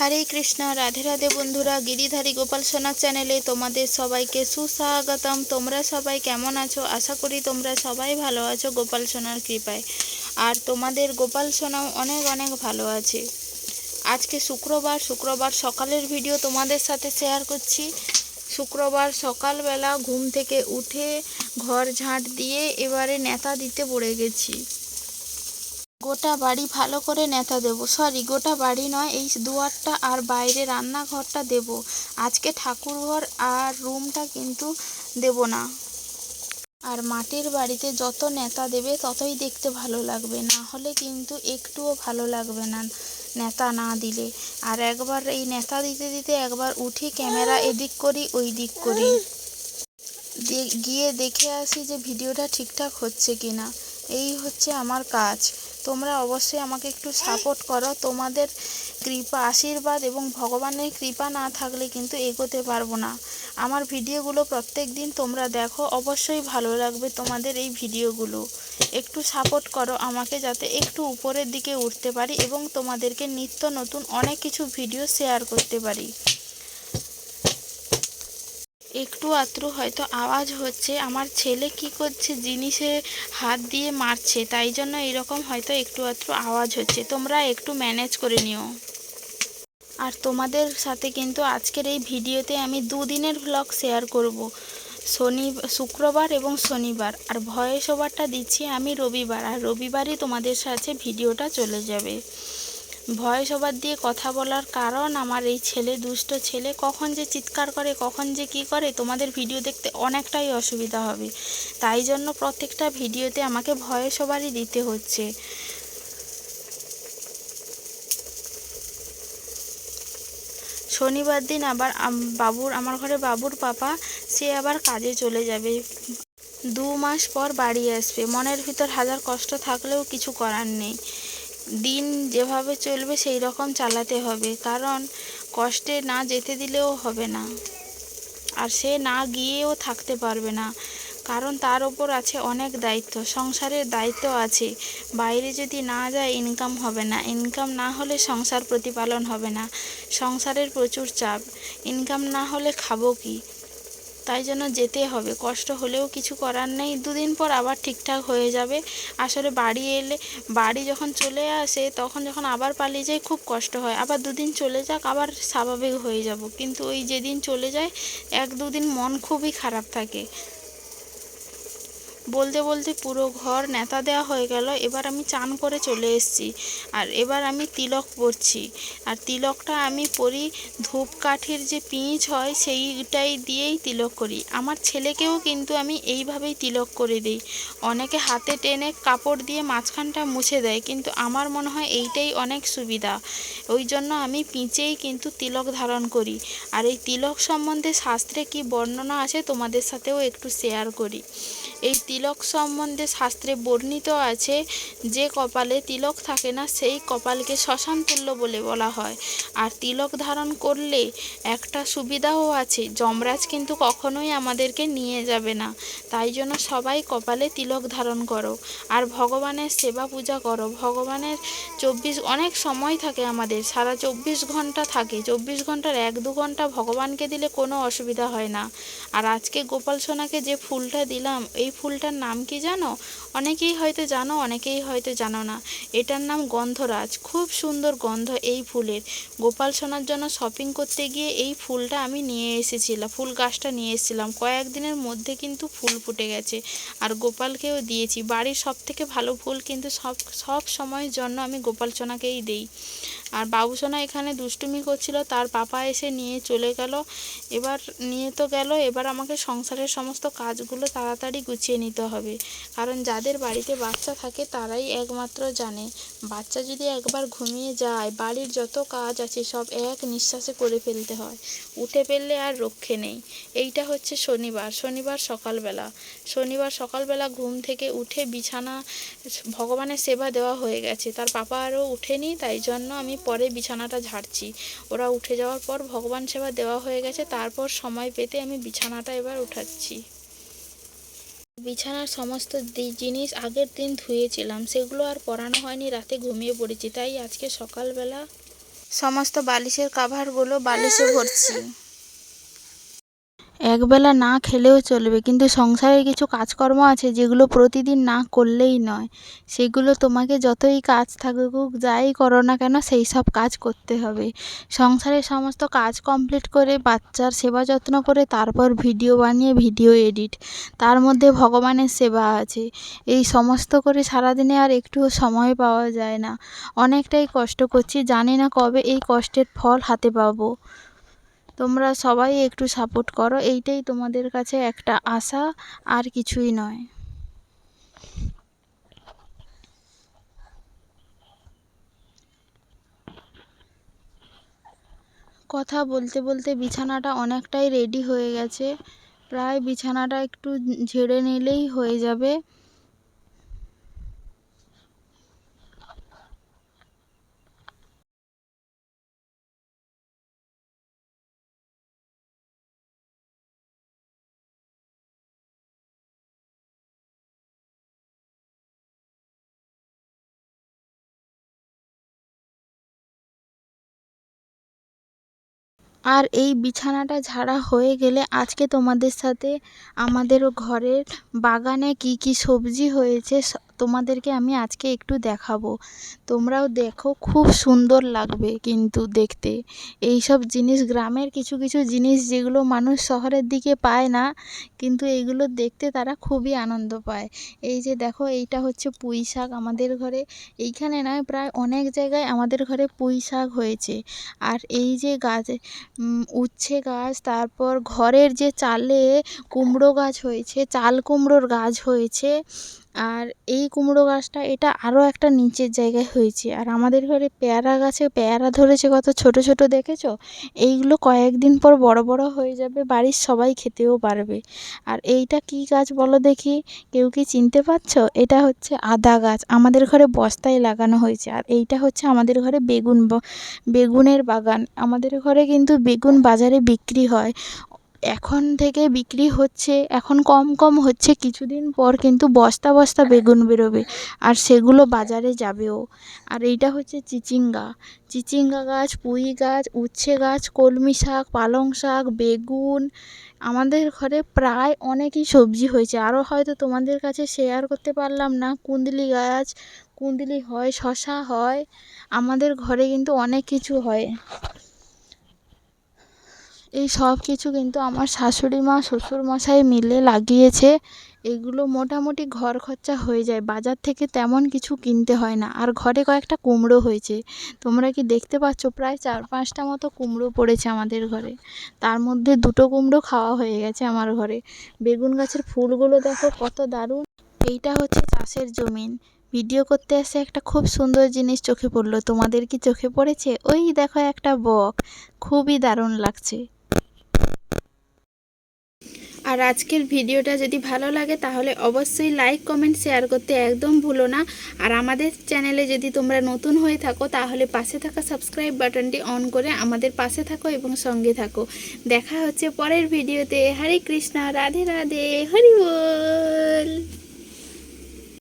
হরে কৃষ্ণ, রাধে রাধে বন্ধুরা, গিরিধারী গোপাল সোনা চ্যানেলে তোমাদের সবাইকে সুস্বাগতম। তোমরা সবাই কেমন আছো? আশা করি তোমরা সবাই ভালো আছো গোপাল সোনার কৃপায়। আর তোমাদের গোপাল সোনাও অনেক অনেক ভালো আছে। আজকে শুক্রবার শুক্রবার সকালের ভিডিও তোমাদের সাথে শেয়ার করছি। শুক্রবার সকালবেলা ঘুম থেকে উঠে ঘর ঝাঁট দিয়ে এবারে নেতা দিতে পড়ে গেছি। গোটা বাড়ি ভালো করে নেতা দেবো। সরি গোটা বাড়ি নয়, এই দুয়ারটা আর বাইরে রান্নাঘরটা দেব। আজকে ঠাকুরঘর আর রুমটা কিন্তু দেব না। আর মাটির বাড়িতে যত নেতা দেবে, ততই দেখতে ভালো লাগবে। না হলে কিন্তু একটুও ভালো লাগবে না নেতা না দিলে। আর একবার এই নেতা দিতে দিতে একবার উঠি, ক্যামেরা এদিক করি ওই দিক করি গিয়ে দেখে আসি যে ভিডিওটা ঠিকঠাক হচ্ছে কি না এই হচ্ছে আমার কাজ। তোমরা অবশ্যই আমাকে একটু সাপোর্ট করো। তোমাদের কৃপা, আশীর্বাদ এবং ভগবানের কৃপা না থাকলে কিন্তু এগোতে পারব না। আমার ভিডিওগুলো প্রত্যেক দিন তোমরা দেখো, অবশ্যই ভালো লাগবে তোমাদের এই ভিডিওগুলো। একটু সাপোর্ট করো আমাকে যাতে একটু উপরের দিকে উঠতে পারি এবং তোমাদেরকে নিত্য নতুন অনেক কিছু ভিডিও শেয়ার করতে পারি। একটু আত্রু হয়তো আওয়াজ হচ্ছে। আমার ছেলে কি করছে? জিনিসে হাত দিয়ে মারছে, তাই জন্য এরকম হয়তো একটু আত্রু আওয়াজ হচ্ছে। তোমরা একটু ম্যানেজ করে নিও। আর তোমাদের সাথে কিন্তু আজকের এই ভিডিওতে আমি দুদিনের ভ্লগ শেয়ার করব। শনি, শুক্রবার এবং শনিবার। আর ভয়েস ওভারটা দিচ্ছি আমি রবিবার। আর রবিবারই তোমাদের সাথে ভিডিওটা চলে যাবে। ভয়েস ওভার দিয়ে কথা বলার কারণ আমার এই ছেলে, দুষ্ট ছেলে, কখন যে চিৎকার করে, কখন যে কি করে, তোমাদের ভিডিও দেখতে অনেকটাই অসুবিধা হবে। তাই জন্য প্রত্যেকটা ভিডিওতে আমাকে ভয়েস ওভারই দিতে হচ্ছে। শনিবার দিন আবার বাবুর, আমার ঘরে বাবুর পাপা, সে আবার কাজে চলে যাবে। দু মাস পর বাড়ি আসবে। মনের ভিতর হাজার কষ্ট থাকলেও কিছু করার নেই। দিন যেভাবে চলবে সেই রকম চালাতে হবে। কারণ কষ্টে না যেতে দিলেও হবে না। আর সে না গিয়েও থাকতে পারবে না। কারণ তার ওপর আছে অনেক দায়িত্ব, সংসারের দায়িত্ব আছে। বাইরে যদি না যায় ইনকাম হবে না। ইনকাম না হলে সংসার প্রতিপালন হবে না। সংসারের প্রচুর চাপ। ইনকাম না হলে খাব কি? তাই জন্য যেতে হবে। কষ্ট হলেও কিছু করার নেই। দুদিন পর আবার ঠিকঠাক হয়ে যাবে। আসলে বাড়ি এলে, বাড়ি যখন চলে আসে, তখন যখন আবার পালিয়ে যায় খুব কষ্ট হয়। আবার দুদিন চলে যাক, আবার স্বাভাবিক হয়ে যাব। কিন্তু ওই যেদিন চলে যায়, এক দুদিন মন খুবই খারাপ থাকে। বলতে বলতে পুরো ঘর নেতা দেওয়া হয়ে গেল। এবার আমি চান করে চলে এসেছি আর এবার আমি তিলক পরছি। আর তিলকটা আমি পরি ধূপকাঠির যে পিঁচ হয় সেইটাই দিয়েই তিলক করি। আমার ছেলেকেও কিন্তু আমি এইভাবেই তিলক করে দিই। অনেকে হাতে টেনে কাপড় দিয়ে মাঝখানটা মুছে দেয়, কিন্তু আমার মনে হয় এইটাই অনেক সুবিধা। ওই জন্য আমি পিঁচেই কিন্তু তিলক ধারণ করি। আর এই তিলক সম্বন্ধে শাস্ত্রে কি বর্ণনা আছে তোমাদের সাথেও একটু শেয়ার করি। এই তিলক সম্বন্ধে শাস্ত্রে বর্ণিত আছে, যে কপালে তিলক থাকে না, সেই কপালকে শ্মশান তুল্য বলে বলা হয়। আর তিলক ধারণ করলে একটা সুবিধাও আছে, যমরাজ কিন্তু কখনোই আমাদেরকে নিয়ে যাবে না। তাই জন্য সবাই কপালে তিলক ধারণ করো। আর ভগবানের সেবা পূজা করো। ভগবানের চব্বিশ, অনেক সময় থাকে আমাদের, সারা চব্বিশ ঘণ্টা থাকে। চব্বিশ ঘণ্টার এক দু ঘণ্টা ভগবানকে দিলে কোনো অসুবিধা হয় না। আর আজকে গোপাল সোনাকে যে ফুলটা দিলাম, এই ফুলটার নাম কি জানো? অনেকেই হয়তো জানো, অনেকেই হয়তো জানো না। এটার নাম গন্ধরাজ। খুব সুন্দর গন্ধ এই ফুলের। গোপাল সোনার জন্য শপিং করতে গিয়ে এই ফুলটা আমি নিয়ে এসেছিলাম, ফুল গাছটা নিয়ে এসেছিলাম। কয়েকদিনের মধ্যে কিন্তু ফুল ফুটে গেছে। আর গোপালকেও দিয়েছি। বাড়ির সব থেকে ভালো ফুল কিন্তু সব সব সময়ের জন্য আমি গোপাল সোনাকেই দিই। আর বাবু সোনা এখানে দুষ্টুমি করছিল, তার পাপা এসে নিয়ে চলে গেল। এবার, নিয়ে তো গেল। এবার আমাকে সংসারের সমস্ত কাজগুলো তাড়াতাড়ি গুছিয়ে নিতে হবে। কারণ যাদের বাড়িতে বাচ্চা থাকে তারাই একমাত্র জানে। বাচ্চা যদি একবার ঘুমিয়ে যায়, বাড়ির যত কাজ আছে সব এক নিঃশ্বাসে করে ফেলতে হয়। উঠে ফেললে আর রক্ষে নেই। এইটা হচ্ছে শনিবার। শনিবার সকালবেলা। শনিবার সকালবেলা ঘুম থেকে উঠে বিছানা, ভগবানের সেবা দেওয়া হয়ে গেছে। তার পাপা আরও উঠেনি তাই জন্য আমি পরে বিছানাটা ঝাড়ছি। ওরা উঠে যাওয়ার পর ভগবান সেবা দেওয়া হয়ে গেছে। তারপর সময় পেতে আমি বিছানাটা এবার উঠাচ্ছি। বিছানার সমস্ত জিনিস আগের দিন ধুয়েছিলাম। সেগুলো আর পরানো হয়নি, রাতে ঘুমিয়ে পড়েছি। তাই আজকে সকালবেলা সমস্ত বালিশের কাভারগুলো বালিশে ভরছি। একবেলা না খেলেও চলবে। কিন্তু সংসারে কিছু কাজকর্ম আছে যেগুলো প্রতিদিন না করলেই নয়। সেগুলো তোমাকে যতই কাজ থাকুক, যাই করো না কেন, সেই সব কাজ করতে হবে। সংসারের সমস্ত কাজ কমপ্লিট করে বাচ্চার সেবা যত্ন করে তারপর ভিডিও বানিয়ে ভিডিও এডিট তার মধ্যে ভগবানের সেবা আছে। এই সমস্ত করে সারাদিনে আর একটুও সময় পাওয়া যায় না। অনেকটাই কষ্ট করছি, জানি না কবে এই কষ্টের ফল হাতে পাবো। তোমরা সবাই একটু সাপোর্ট করো, এইটাই তোমাদের কাছে একটা আশা, আর কিছুই নয়। কথা বলতে বলতে বিছানাটা অনেকটাই রেডি হয়ে গেছে। প্রায় বিছানাটা একটু ঝেড়ে নিলেই হয়ে যাবে। আর এই বিছানাটা ঝাড়া হয়ে গেলে আজকে তোমাদের সাথে আমাদের ঘরের বাগানে কী কী সবজি হয়েছে তোমাদেরকে আমি আজকে একটু দেখাবো। তোমরাও দেখো, খুব সুন্দর লাগবে কিন্তু দেখতে। এই সব জিনিস, গ্রামের কিছু কিছু জিনিস যেগুলো মানুষ শহরের দিকে পায় না, কিন্তু এইগুলো দেখতে তারা খুবই আনন্দ পায়। এই যে দেখো, এইটা হচ্ছে পুঁই শাক আমাদের ঘরে। এইখানে নয় প্রায় অনেক জায়গায় আমাদের ঘরে পুঁই শাক হয়েছে। আর এই যে গাছ উচ্ছে গাছ, তারপর ঘরের যে চালে কুমড়ো গাছ হয়েছে, চাল কুমড়োর গাছ হয়েছে আর এই কুমড়ো গাছটা এটা আরও একটা নিচের জায়গায় হয়েছে। আর আমাদের ঘরে পেয়ারা গাছে পেয়ারা ধরেছে কত ছোট ছোট দেখেছ? এইগুলো কয়েকদিন পর বড় বড় হয়ে যাবে, বাড়ির সবাই খেতেও পারবে। আর এইটা কী গাছ বলো দেখি, কেউ কি চিনতে পারছ? এটা হচ্ছে আদা গাছ, আমাদের ঘরে বস্তায় লাগানো হয়েছে। আর এইটা হচ্ছে আমাদের ঘরে বেগুন বেগুনের বাগান। আমাদের ঘরে কিন্তু বেগুন বাজারে বিক্রি হয়। এখন থেকে বিক্রি হচ্ছে, এখন কম কম হচ্ছে। কিছুদিন পর কিন্তু বস্তা বস্তা বেগুন বেরোবে আর সেগুলো বাজারে যাবেও। আর এইটা হচ্ছে চিচিঙ্গা। চিচিঙ্গা গাছ, পুঁই গাছ, উচ্ছে গাছ, কলমি শাক, পালং শাক, বেগুন। আমাদের ঘরে প্রায় অনেকই সবজি হয়েছে। আরও হয়তো তোমাদের কাছে শেয়ার করতে পারলাম না। কুঁদলি গাছ, কুঁদলি হয়, শশা হয়। আমাদের ঘরে কিন্তু অনেক কিছু হয়। এই সব কিছু কিন্তু আমার শাশুড়ি মা, শ্বশুর মশাই মিলে লাগিয়েছে। এগুলো মোটামুটি ঘর খরচা হয়ে যায়। বাজার থেকে তেমন কিছু কিনতে হয় না। আর ঘরে কয়েকটা কুমড়ো হয়েছে। তোমরা কি দেখতে পাচ্ছ? প্রায় চার পাঁচটা মতো কুমড়ো পড়েছে আমাদের ঘরে। তার মধ্যে দুটো কুমড়ো খাওয়া হয়ে গেছে আমার ঘরে। বেগুন গাছের ফুলগুলো দেখো কত দারুণ। এইটা হচ্ছে চাষের জমিন। ভিডিও করতে এসে একটা খুব সুন্দর জিনিস চোখে পড়ল। তোমাদের কি চোখে পড়েছে? ওই দেখো একটা বক। খুবই দারুণ লাগছে। আর আজকের ভিডিওটা যদি ভালো লাগে, তাহলে অবশ্যই লাইক কমেন্ট শেয়ার করতে একদম ভুলো না। আর আমাদের চ্যানেলে যদি তোমরা নতুন হয়ে থাকো, তাহলে পাশে থাকা সাবস্ক্রাইব বাটনটি অন করে আমাদের পাশে থাকো এবং সঙ্গে থাকো। দেখা হচ্ছে পরের ভিডিওতে। হরে কৃষ্ণ, রাধে রাধে, হরি বল।